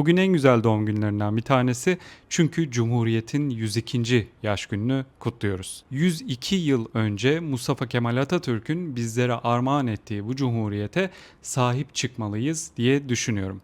Bugün en güzel doğum günlerinden bir tanesi çünkü Cumhuriyet'in 102. yaş gününü kutluyoruz. 102 yıl önce Mustafa Kemal Atatürk'ün bizlere armağan ettiği bu cumhuriyete sahip çıkmalıyız diye düşünüyorum.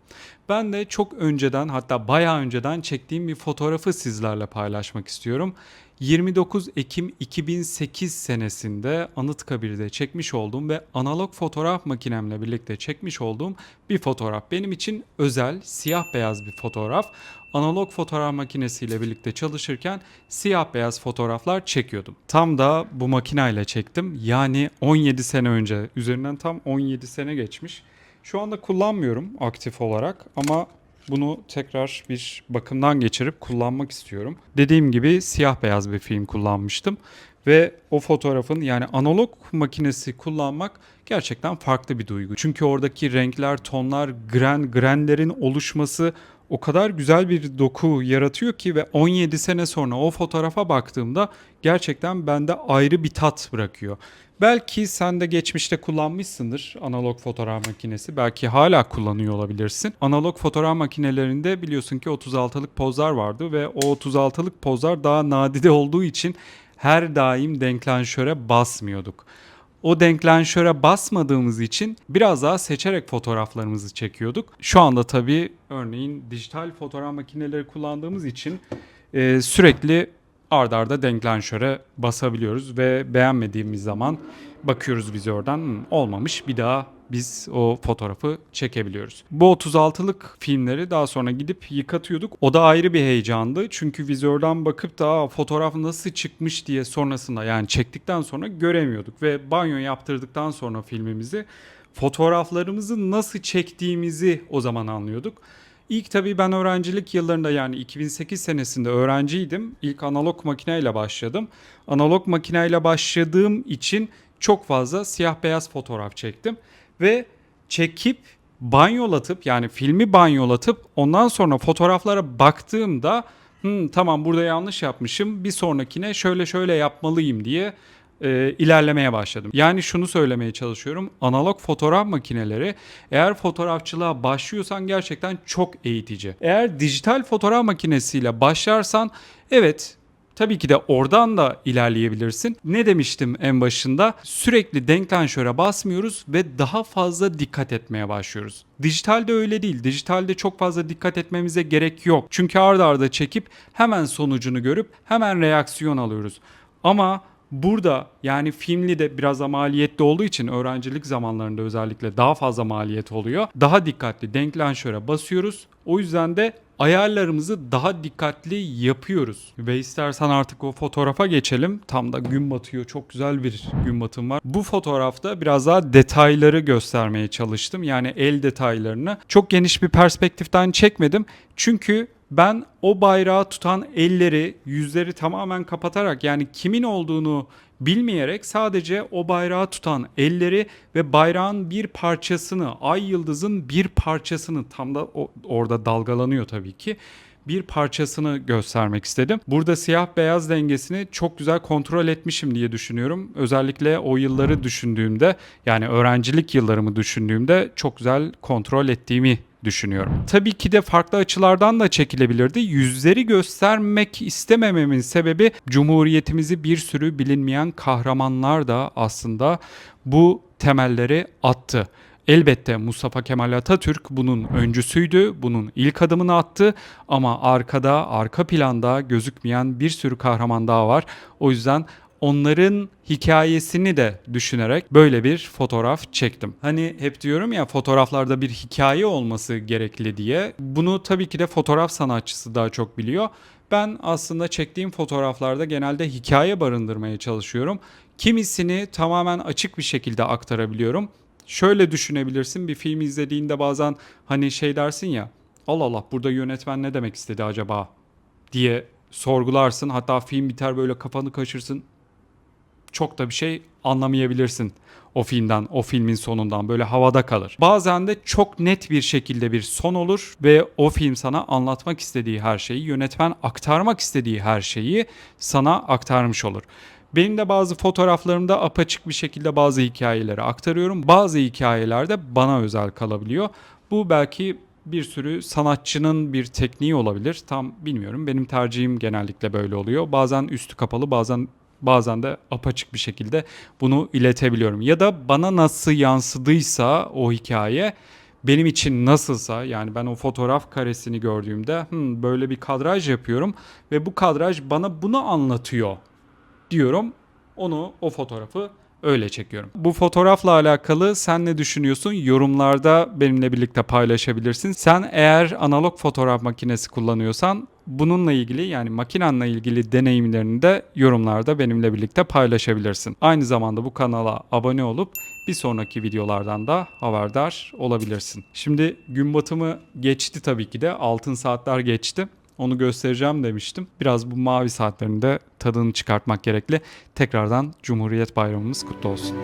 Ben de çok önceden hatta bayağı önceden çektiğim bir fotoğrafı sizlerle paylaşmak istiyorum. 29 Ekim 2008 senesinde Anıtkabir'de çekmiş olduğum ve analog fotoğraf makinemle birlikte çekmiş olduğum bir fotoğraf. Benim için özel, siyah beyaz bir fotoğraf. Analog fotoğraf makinesiyle birlikte çalışırken siyah beyaz fotoğraflar çekiyordum. Tam da bu makineyle çektim. Yani 17 sene önce, üzerinden tam 17 sene geçmiş. Şu anda kullanmıyorum aktif olarak ama bunu tekrar bir bakımdan geçirip kullanmak istiyorum. Dediğim gibi siyah beyaz bir film kullanmıştım ve o fotoğrafın yani analog makinesi kullanmak gerçekten farklı bir duygu. Çünkü oradaki renkler, tonlar, gren, grenlerin oluşması o kadar güzel bir doku yaratıyor ki ve 17 sene sonra o fotoğrafa baktığımda gerçekten bende ayrı bir tat bırakıyor. Belki sen de geçmişte kullanmışsındır analog fotoğraf makinesi. Belki hala kullanıyor olabilirsin. Analog fotoğraf makinelerinde biliyorsun ki 36'lık pozlar vardı ve o 36'lık pozlar daha nadide olduğu için her daim denklanşöre basmıyorduk. O denklanşöre basmadığımız için biraz daha seçerek fotoğraflarımızı çekiyorduk. Şu anda tabii örneğin dijital fotoğraf makineleri kullandığımız için e, sürekli ardarda arda denklanşöre basabiliyoruz ve beğenmediğimiz zaman bakıyoruz vizörden "Hmm, olmamış bir daha biz o fotoğrafı çekebiliyoruz. Bu 36'lık filmleri daha sonra gidip yıkatıyorduk. O da ayrı bir heyecandı. Çünkü vizörden bakıp da "Aa, fotoğraf nasıl çıkmış diye sonrasında yani çektikten sonra göremiyorduk. Ve banyo yaptırdıktan sonra filmimizi fotoğraflarımızı nasıl çektiğimizi o zaman anlıyorduk. İlk tabii ben öğrencilik yıllarında yani 2008 senesinde öğrenciydim. İlk analog makineyle başladım. Analog makineyle başladığım için çok fazla siyah beyaz fotoğraf çektim ve çekip banyolatıp yani filmi banyolatıp ondan sonra fotoğraflara baktığımda "Hmm, tamam burada yanlış yapmışım bir sonrakine şöyle şöyle yapmalıyım diye e, ilerlemeye başladım. Yani şunu söylemeye çalışıyorum. Analog fotoğraf makineleri eğer fotoğrafçılığa başlıyorsan gerçekten çok eğitici. Eğer dijital fotoğraf makinesiyle başlarsan evet Tabii ki de oradan da ilerleyebilirsin. Ne demiştim en başında? Sürekli denklanşöre basmıyoruz ve daha fazla dikkat etmeye başlıyoruz. Dijitalde öyle değil. Dijitalde çok fazla dikkat etmemize gerek yok. Çünkü arda arda çekip hemen sonucunu görüp hemen reaksiyon alıyoruz. Ama Burada yani filmli de biraz da maliyetli olduğu için öğrencilik zamanlarında özellikle daha fazla maliyet oluyor. Daha dikkatli denklanşöre basıyoruz. O yüzden de ayarlarımızı daha dikkatli yapıyoruz. Ve istersen artık o fotoğrafa geçelim. Tam da gün batıyor. Çok güzel bir gün batım var. Bu fotoğrafta biraz daha detayları göstermeye çalıştım. Yani el detaylarını. Çok geniş bir perspektiften çekmedim. Çünkü ben o bayrağı tutan elleri, yüzleri tamamen kapatarak yani kimin olduğunu bilmeyerek sadece o bayrağı tutan elleri ve bayrağın bir parçasını, ay yıldızın bir parçasını tam da orada dalgalanıyor tabii ki bir parçasını göstermek istedim. Burada siyah beyaz dengesini çok güzel kontrol etmişim diye düşünüyorum. Özellikle o yılları düşündüğümde yani öğrencilik yıllarımı düşündüğümde çok güzel kontrol ettiğimi düşünüyorum. Tabii ki de farklı açılardan da çekilebilirdi. Yüzleri göstermek istemememin sebebi Cumhuriyetimizi bir sürü bilinmeyen kahramanlar da aslında bu temelleri attı. Elbette Mustafa Kemal Atatürk bunun öncüsüydü, bunun ilk adımını attı ama arkada, arka planda gözükmeyen bir sürü kahraman daha var. O yüzden onların hikayesini de düşünerek böyle bir fotoğraf çektim. Hani hep diyorum ya fotoğraflarda bir hikaye olması gerekli diye. Bunu tabii ki de fotoğraf sanatçısı daha çok biliyor. Ben aslında çektiğim fotoğraflarda genelde hikaye barındırmaya çalışıyorum. Kimisini tamamen açık bir şekilde aktarabiliyorum. Şöyle düşünebilirsin bir film izlediğinde bazen hani şey dersin ya Allah Allah burada yönetmen ne demek istedi acaba diye sorgularsın. Hatta film biter böyle kafanı kaşırsın çok da bir şey anlamayabilirsin o filmden, o filmin sonundan böyle havada kalır. Bazen de çok net bir şekilde bir son olur ve o film sana anlatmak istediği her şeyi, yönetmen aktarmak istediği her şeyi sana aktarmış olur. Benim de bazı fotoğraflarımda apaçık bir şekilde bazı hikayeleri aktarıyorum. Bazı hikayelerde bana özel kalabiliyor. Bu belki bir sürü sanatçının bir tekniği olabilir. Tam bilmiyorum. Benim tercihim genellikle böyle oluyor. Bazen üstü kapalı, bazen bazen de apaçık bir şekilde bunu iletebiliyorum. Ya da bana nasıl yansıdıysa o hikaye benim için nasılsa yani ben o fotoğraf karesini gördüğümde "Hmm, böyle bir kadraj yapıyorum ve bu kadraj bana bunu anlatıyor diyorum. Onu o fotoğrafı öyle çekiyorum. Bu fotoğrafla alakalı sen ne düşünüyorsun? Yorumlarda benimle birlikte paylaşabilirsin. Sen eğer analog fotoğraf makinesi kullanıyorsan bununla ilgili yani makinenle ilgili deneyimlerini de yorumlarda benimle birlikte paylaşabilirsin. Aynı zamanda bu kanala abone olup bir sonraki videolardan da haberdar olabilirsin. Şimdi gün batımı geçti tabii ki de. Altın saatler geçti. Onu göstereceğim demiştim. Biraz bu mavi saatlerinde tadını çıkartmak gerekli. Tekrardan Cumhuriyet Bayramımız kutlu olsun.